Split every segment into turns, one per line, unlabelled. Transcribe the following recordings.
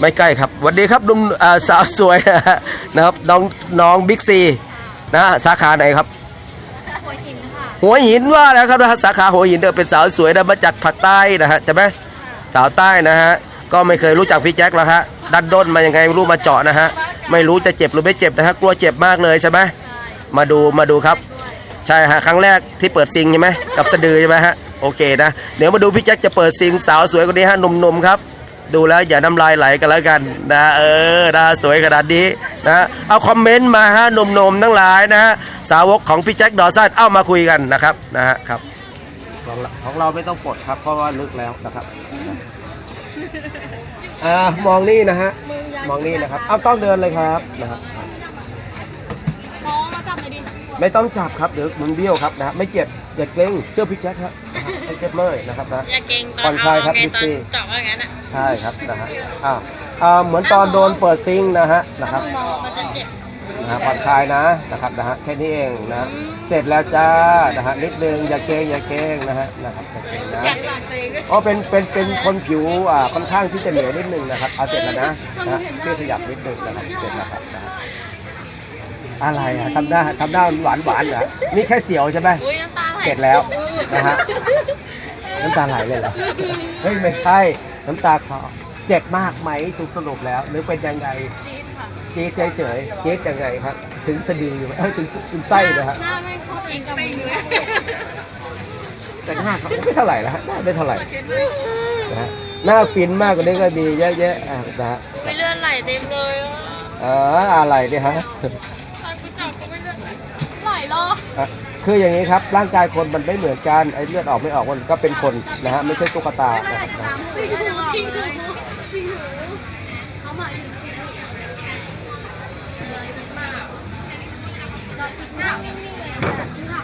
ไม่ใกล้ครับสวัสดีครับหนุ่มอ่าสาวสวยนะฮะนะครับน้องน้องบิ๊กซีนะฮะสาขาไหนครับ
หัวหินค่ะ
หัวหินว่าแล้วครับนะฮะสาขาหัวหินเธอเป็นสาวสวยนะมาจากภาคใต้นะฮะใช่ไหมสาวใต้นะฮะก็ไม่เคยรู้จักพี่แจ็คแล้วฮะดันด้นมายังไงไม่รู้มาเจาะนะฮะไม่รู้จะเจ็บหรือไม่เจ็บนะฮะกลัวเจ็บมากเลยใช่ไหมมาดูมาดูครับใช่ฮะครั้งแรกที่เปิดซิงใช่ไหมกับสะดือใช่ไหมฮะโอเคนะเดี๋ยวมาดูพี่แจ็คจะเปิดซิงสาวสวยคนนี้ฮะหนุ่มๆครับ ดูแล้วอย่าน้ำลายไหลกันแล้วกันนะเออนะสวยขนาดนี้นะเอาคอมเมนต์มาฮะหนุ่มๆทั้งหลายนะฮะสาวกของพี่แจ็คดอสันเอามาคุยกันนะครับนะฮะครับของเราของเราไม่ต้องปลดครับเพราะว่าลึกแล้วนะครับอ่ามองนี่นะฮะมองนี่นะครับเอาต้องเดินเลยครับนะครับ
น้องมาจับหน่อยดิ
ไม่ต้องจับครับเดี๋ยวมันเบี้ยวครับนะฮะไม่เจ็บอย่าเกรงเชื่อพี่แจ็คครับ ไม่เจ็บเลยนะครับนะ
อย่าเก่งต
ผ่
อ
อนน
เอา
คลายครับ
ไง
พี่
ตอน
ซี
เจาะว่างั้นอะ
ใช่ครับนะฮะอ่าอ่าเหมือนตอนโดนเปิดซิงค์นะฮะนะครับ
มองมันจะเจ็บ
นะฮะผ่อนคลายนะนะครับนะฮะแค่นี้เองนะ เสร็จแล้วจ้านะฮะนิดนึงอย่าเกรงอย่าเกรงนะฮะนะครับอย่าเกรงนะ
อยากจับตัวเองด้วย
อ๋อเป็นเป็นเป็นคนผิวอ่าค่อนข้างที่จะเหนียวนิดนึงนะครับเอาเสร็จแล้วนะนะฮะพี่ขยับนิดนึงนะครับเสร็จแล้วครับนะฮะอะไรอะทำหน้าทำหน้าหวานหวานๆเหรอนี่แค่เสียวใช่ไหม
อุ้ยน้ำตาไหล
เสร็จแล้ว นะฮะน้ำตาไหลเลยเหรอเฮ้ยไม่ใช่น้ำตาคลอเจ็บมากไหมถูกสรุปแล้ว หรือเป็นยังไง
จี๊ดค่ะ
จี๊ดเฉยๆจี๊ดยังไงครับ ถึงสะดืออยู่ไหมเอ้ยถึงถึงไส้นะฮะ
หน้าไม่เข้าเองกับมือ
แต่หน้าเขาไม่เท่าไหร่ละฮะหน้าไม่เท่าไหร่นะฮะหน้าฟินมากกว่านี้ก็มีเยอะแยะอะนะฮะ
ไม่เลือดไหลเต็มเลยอะ
เอออะไรเนี่ยฮะ
ตอนกูเจาะก็ไม่เลือดไหล
ไหลเหรอ
อะ คืออย่างนี้ครับ ร่างกายคนมันไม่เหมือนกันไอ้เลือดออกไม่ออกมันก็เป็นคนนะฮะไม่ใช่ตุ๊กตานะครับ
เขามา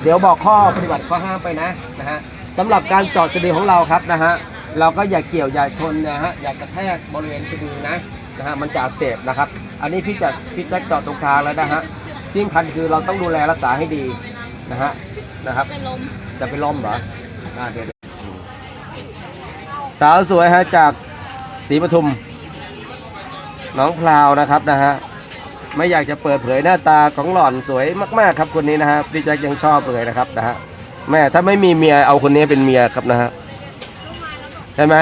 เดี๋
ยวบอกข้อปฏิบัติข้อห้ามไปนะนะฮะสำหรับการเจาะสะดือของเราครับนะฮะเราก็อย่าเกี่ยวอย่าชนนะฮะอย่ากระแทกบริเวณสะดือนะนะฮะมันจะอักเสบนะครับ อันนี้พี่จะพี่แจ็คเจาะตรงกลางแล้วนะฮะที่สำคัญคือเราต้องดูแลรักษาให้ดี นะฮะนะครับ
เป็นลม
จะเป็นลมเหรออ่าเดี๋ยวสาวสวยฮะจากศรีปทุมน้องพลาวนะครับนะฮะไม่อยากจะเปิดเผยหน้าตาของหล่อนสวยมากๆครับคนนี้นะฮะพี่แจ็คยังชอบเลยนะครับนะฮะแม่ถ้าไม่มีเมียเอาคนนี้เป็นเมียครับนะฮะใช่ไหม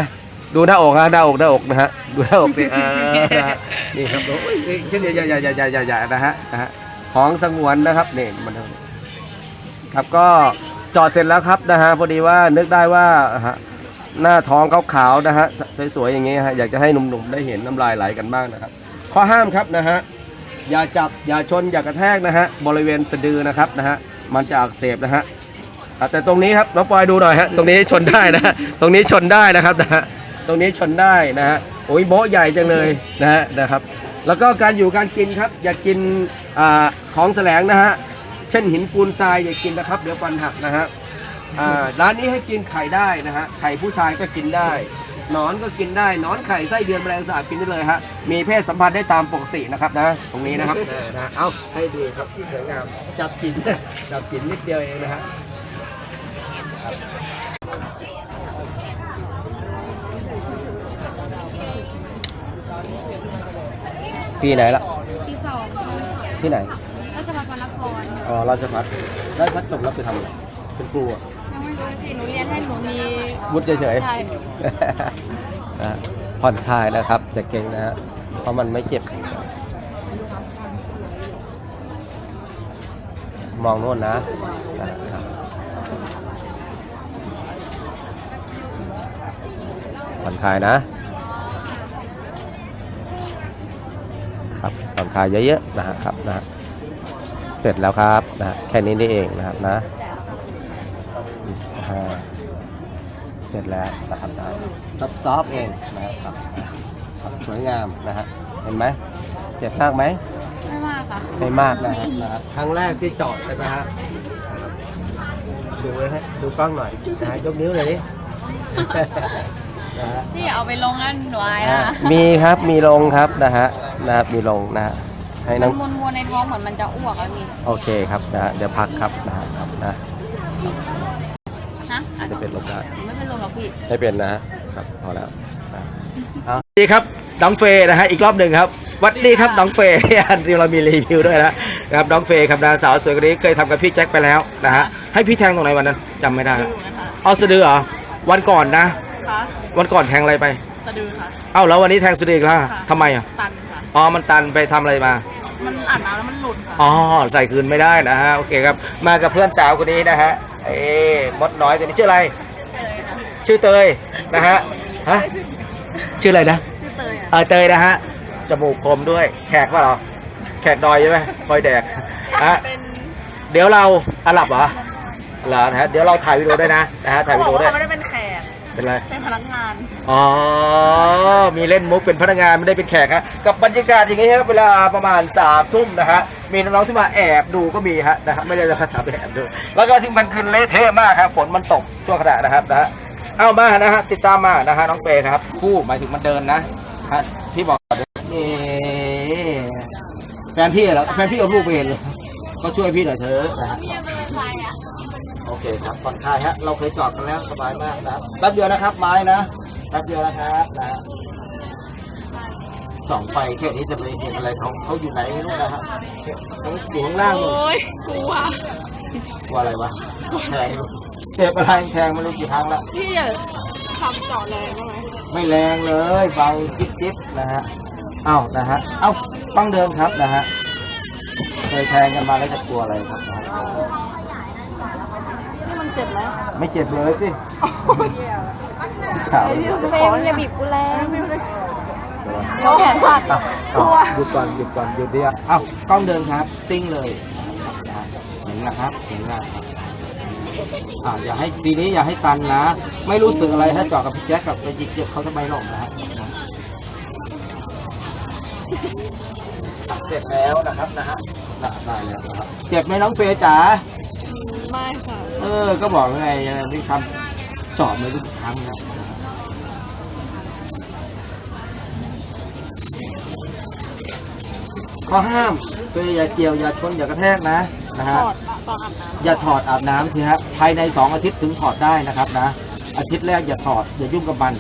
ดูหน้าอกฮะหน้าอกหน้าอกนะฮะดูหน้าอกดิเออนะฮะนี่ครับโอ้ยเช่นเดียวอย่าอย่าอย่าอย่าอย่าอย่านะฮะนะฮะของสงวนนะครับนี่มัน ครับก็จอดเสร็จแล้วครับนะฮะพอดีว่านึกได้ว่าฮะหน้าท้องขาวๆนะฮะสวยๆอย่างเงี้ฮะอยากจะให้หนุ่มๆได้เห็นน้ำลายไหลกันบ้างนะครับ ข้อห้ามครับนะฮะอย่าจับอย่าชนอย่ากระแทกนะฮะบริเวณสะดือนะครับนะฮะมันจะอักเสบนะฮะแต่ตรงนี้ครับน้องปอยดูหน่อยฮะตรงนี้ชนได้นะตรงนี้ชนได้นะครับนะฮะตรงนี้ชนได้นะฮะโอ้ยโบะใหญ่จังเลยนะฮะนะครับ แล้วก็การอยู่การกินครับอย่ากินอของแสลงนะฮะ เช่นหินปูนทรายอย่ากินนะครับเดี๋ยวฟันหักนะฮะอ่าร้านนี้ให้กินไข่ได้นะฮะไข่ผู้ชายก็กินได้หนอนก็กินได้หนอนไข่ไส้เดือนแมลงสาบกินได้เลยฮะมีเพศสัมพันธ์ได้ตามปกตินะครับนะ ตรงนี้นะครับเออนะเอาให้ดูครับที่สวยงามจับกินจับกินนิดเดียวเองนะฮะปีไหนละ
ปีสอง
ที่ไหน
ราชพัฒ นคร
อ๋อราชพัฒราชพัฒจบแล้วไปทำอะไรเป็นครูอะ
ยังไม่ซื้อสิหนูเรียนให้หนูมี
วุฒิเฉยๆ
ใช่
นะผ่อนคลายนะครับจะเก่งนะฮะเพราะมันไม่เจ็บ มองโน่นนะนะครับผ่อนคลายนะครับผ่อนคลายเยอะๆนะฮะครับนะฮะ เสร็จแล้วครับนะแค่นี้นี่เองนะครับนะอ่าเสร็จแล้วนะครับนะซับซอฟเองนะครับครับสวยงามนะฮะเห็นไหมเจ็บมากไหม
ไม่มากค่ะ
ไม่มากนะฮะนะครับครั้งแรกที่จอดใช่ไหมฮะดูเลยฮะดูกล้องหน่อยนะฮะยกนิ้วเลยดินะฮะ
พี่เอาไปลงอันหนูอาย
อ่า
นะ
มีครับมีลงครับนะฮะนะครับมีลงนะฮะ ให้
มั
น้
น
อง
มวนๆในท้องเหมือนมันจะอ้วกอะพี่
โอเคครับนะฮะเดี๋ยวพักครับนะฮะครับนะ
ฮะอะ
จะเป็นลมได้
หนูไม่เป็นลมหรอกพี่
ไม่เป็นนะฮะครับพอแล้วนะเอาสวัสดีครับน้องเฟย์นะฮะอีกรอบหนึ่งครับสวัสดีครับน้องเฟย์อันที่เรามีรีวิวด้วยนะครับน้องเฟย์ครับนะสาวสวยคนนี้เคยทำกับพี่แจ็คไปแล้วนะฮะให้พี่แทงตรงไหนวันนั้นจำไม่ได้
สะ
แล้ว
ดือนะคะ
เอาสะดือเหรอวันก่อนนะ
คะ
วันก่อนแทงอะไรไป
สะดือค่ะ
เอ้าแล้ววันนี้แทงสะดืออีกแล้ว
ค่ะ
ทำไมอะ
ตันค่ะ
อ๋อ มันตันไปทำอะไรมา
มันอาบน้ำแล้วมันหลุดค่ะ
อ๋อใส่คืนไม่ได้นะฮะโอเคครับ มากับเพื่อนสาวคนนี้นะฮะเอ๊มดน้อยตัวนี้ชื่ออะไร
เลยนะ
ชื่อเตยนะฮะฮะชื่ออะไรนะ
ชื่อเตยอะ
เออเตยนะฮะจมูกคมด้วยแขกป่ะเหรอแขกดอยใช่ไหมคอยแดกฮะ
เป็น
เดี๋ยวเราอาหลับเหรอเหรอนะฮะเดี๋ยวเราถ่ายวิดีโอด้วยนะนะฮะถ่าย
เขา
วิ
บอ
ดี
ก
โอด้วย
ว่าเขาไม่ได้เป็นแขก
เป็นไร
เป็นพนักงาน
อ๋อ มีเล่นมุกเป็นพนักงานไม่ได้เป็นแขกฮะ กับบรรยากาศอย่างนี้ครับเวลาประมาณสามทุ่มนะฮะ มีน้องๆที่มาแอบดูก็มีฮะนะฮะไม่ได้จะมาถามไปแอบดู แล้วก็ที่มันคืนเละเทะมากครับฝนมันตกช่วงขณะนะครับนะฮะ เอามานะฮะติดตามมานะฮะน้องเฟย์ครับ คู่หมายถึงมันเดินนะฮะพี่บอกก่อนนี่แฟนพี่เหรอแฟนพี่เอาลูกไปเห็นเลยก็ช่วยพี่หน่อยเถอะนะฮะโอ เคครับผ่อนคลายฮะเราเคยจอดกันแล้วสบายมากนะครับแป๊บเดียวนะครับ ไม้นะแป๊บเดียวนะครับนะฮะส่องไฟแค่นี้จะไปเห็นอะไรเขาเขาอยู่ไหนไม่รู้นะฮะเขาอยู่ข้างล่างนู่น
โอ้ยกลัว
กลัวอะไรวะแทงเจ็บอะไรแทงไม่รู้กี่ครั้งแล้ว
พี่อย่าทำเจาะแรงได้ไหม
ไม่แรงเลยเบาจิ๊บจิ๊บนะฮะเอ้านะฮะเอ้าฟังเดิมครับนะฮะเคยแทงกันมาแล้วจะกลัวอะไรครับ นะฮะ
นี่มันเจ็บแล้ว
ไม่เจ็บเลยสิ
โอ้ยแย่
ขาว
เฟรมอย่าบีบกูแรงเขาแขนขาด
อะอะหยุดก่อนหยุดก่อนหยุดดิอะเอ้ากล้องเดินครับ ติ้งเลยเห็นนะครับเห็นนะครับอ่าอย่าให้ทีนี้อย่าให้ตันนะ ไม่รู้สึกอะไรถ้าเจาะกับพี่แจ๊คกับไปจิกเจ็บเขาทำไมหรอกนะฮะอะเสร็จแล้วนะครับนะฮะได้ได้แล้วนะครับเจ็บไหมน้องเฟย์จ๋า
ไม่ค่ะ
เออ ก็บอกแล้วไงนี่ทำเจาะไม่รู้กี่ครั้งแล้วนะฮะข้อห้ามคืออย่าเกี่ยว อย่าชน อย่ากระแทกนะนะ
ถ
ฮะ
อดตอนอาบน้ำ
อย่าถอดอาบน้ำทีฮะภายใน 2 อาทิตย์ถึงถอดได้นะครับนะ อาทิตย์แรกอย่าถอด อย่ายุ่งกับมัน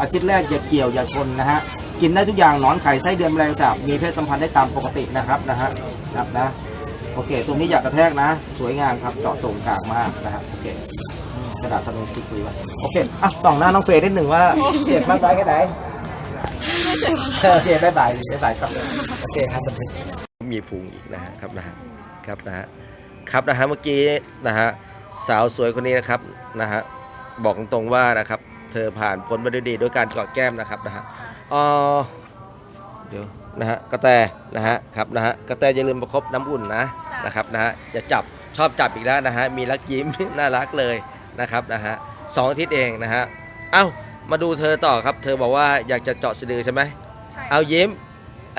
อาทิตย์แรกอย่าเกี่ยว อย่าชนนะฮะ กินได้ทุกอย่างหนอนไข่ไส้เดือนแมลงสาบ มีเพศสัมพันธ์ได้ตามปกตินะครับนะฮะครับนะ โอเค ตรงนี้อยากกระแทกนะ สวยงามครับเจาะตรงกลางมากนะฮะโอเคกระดาษทำเป็นติ๊กคุยไว้โอเคอะส่องหน้าน้องเฟย์นิดหนึ่งว่าเจ็บมากน้อยแค่ไหนโอเคบ๊ายบายบ๊ายบายครับโอเคครับมีพุงอีกนะฮะครับนะฮะครับนะฮะครับนะฮะเมื่อกี้นะฮะสาวสวยคนนี้นะครับนะฮะบอกตรงๆว่านะครับ เธอผ่านพ้นมาด้วยดีด้วยการกอดแก้มนะครับนะฮะเออเดี๋ยว นะฮะกระแตนะฮะครับนะฮะกระแตอย่าลืมประคบน้ำอุ่นนะนะครับนะฮะอย่าจับชอบจับอีกแล้วนะฮะมีรักยิ้ม น่ารักเลยนะครับนะฮะสองอาทิตย์เองนะฮะเอ้ามาดูเธอต่อครับ เธอบอกว่าอยากจะเจาะสะดือใช่ไหม
ใช่
เอายิ้ม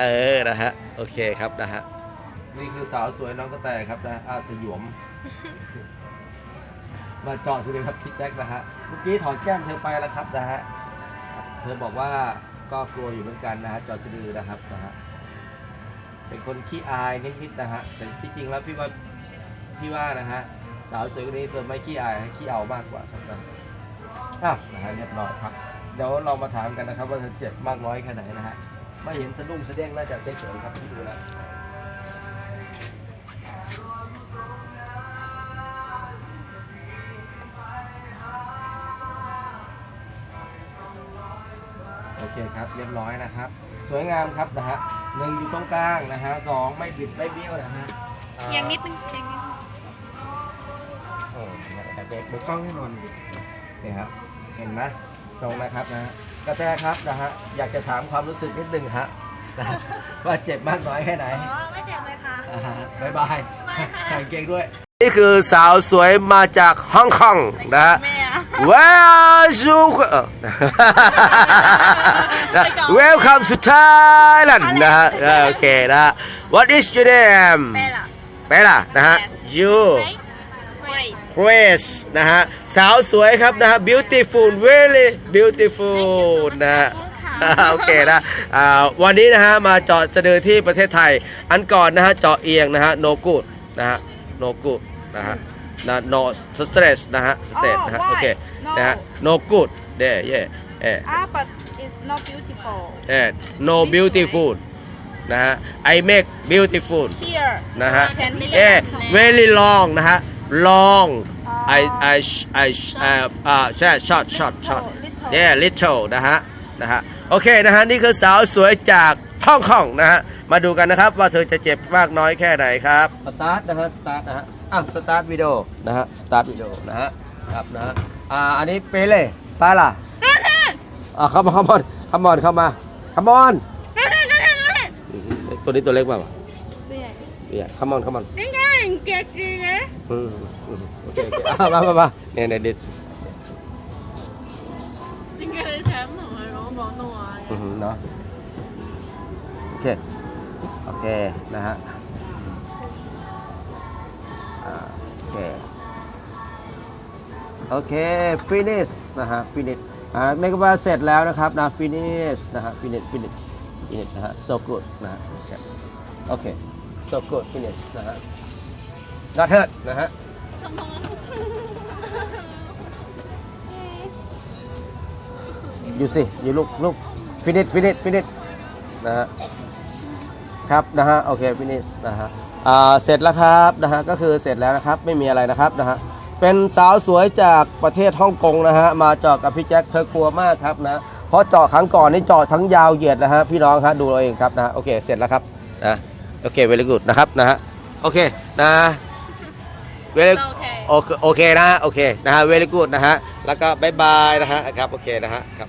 เออนะฮะโอเคครับนะฮะนี่คือสาวสวยน้องกระแตครับนะอาสยม มาเจาะสิเลยครับพี่แจ็คนะฮะเมื่อกี้ถอดแก้มเธอไปแล้วครับนะฮะเธอบอกว่า ก็กลัวอยู่เหมือนกันนะฮะจาะสะดือนะครับนะฮะเป็นคนขี้อายนิดๆนะฮะแต่ที่จริงแล้วพี่ว่าพี่ว่านะฮะสาวสวยคนนี้เธอไม่ขี้อายขี้เอามากกว่าครับนะอ้าวนะฮะเรียบร้อยครับเดี๋ยวเรามาถามกันนะครับ ว่าเธอเจ็บมากน้อยแค่ไหนนะฮะไม่เห็นสะดุ้งสะเด้งน่าจะเฉยๆครับที่ดูแล้ว เคครับเรียบร้อยนะครับ สวยงามครับนะฮะหนึ่งอยู่ตรงกลางนะฮะสองไม่บิดไม่เบี้ยวนะฮะอ่า
เอียงนิดนึงเอียงนิดนึง
โอ้แต่เบรกมือกล้องแน่นอนนี่ครับเห็นไหมตรงนะครับนะฮะกระแตครับนะฮะอยากจะถามความรู้สึกนิดนึงฮะนะฮะว่าเจ็บมากน้อยแค่ไหน
อ๋อไม่เจ็บเลยค่ะ
อ่าฮะบ๊ายบายใส่กางเกงด้วย นี่คือสาวสวยมาจากฮ่องกงนะฮะ
แม่อะ
Where you เอ่อ Welcome to Thailand นะฮะเออโอเคนะฮะ What is your name
แม่ล่ะ
เปล่านะฮะ You
Grace
Grace นะฮะสาวสวยครับนะฮะ Beautiful very beautiful นะฮะโอเคนะอ่าวันนี้นะฮะมาเจาะสะดือที่ประเทศไทย อันก่อนนะฮะเจาะเอียงนะฮะ no good นะฮะ no good นะฮะ นะ no stress นะฮะ stress นะฮะ โอเค นะฮะ no good เด้เย่เอ่
Ah but is not beautiful
เออ no beautiful นะฮะ I make beautiful
here
นะฮะ
can be
เอ๊ะ very long นะฮะ long I I I อ่าอ่าใช่ short short short
little
เนี่ย little นะฮะ นะฮะ โอเค นะฮะ นี่คือสาวสวยจากฮ่องกงนะฮะ มาดูกันนะครับว่าเธอจะเจ็บมากน้อยแค่ไหนครับ สตาร์ทนะฮะ สตาร์ทนะฮะ อะสตาร์ทวิดีโอนะฮะสตาร์ทวิดีโอนะฮะครับนะฮะอ่าอันนี้เปเล่ปาล่ะอะเข้ามาเข้ามาเข้ามาเข้ามาเข้ามาตัวนี้ตัวเล็กป่าตัวใหญ่
ตัวใหญ่
เข้ามาเข้ามา
นี่ไงเก่งจริงนะ
อืมโอเคโอเคมามามาเนี่ยเนี่ยเด็ด
นี่ก็เลยแชมป์ของเราบ
อกตัวอืมเนาะโอเคโอเคนะฮะ เคโอเค finish นะฮะ finish อ่าในกว่าเสร็จแล้วนะครับนะ finish นะฮะ finish finish finish นะฮะ so good นะฮะโอเค so good finish นะฮะ not hurt นะฮะอยู่สิอยู่ลูกลูกฟินิชฟินิชฟินิชนะฮะครับนะฮะโอเคฟินิชนะฮะ เสร็จแล้วครับนะฮะก็คือเสร็จแล้วนะครับไม่มีอะไรนะครับนะฮะเป็นสาวสวยจากประเทศฮ่องกงนะฮะมาเจาะกับพี่แจ็คเธอกลัวมากครับนะเพราะเจาะครั้งก่อนนี่เจาะทั้งยาวเหยียดนะฮะพี่น้องครับดูเราเองครับนะฮะโอเคเสร็จแล้วครับนะโอเคเวล y กูดนะครับนะฮะโอเคนะเวล
โอเค
โอเคโอเคนะฮะโอเคนะฮะเวล y กูดนะฮะแล้วก็บายบายนะฮะครับโอเคนะฮะครับ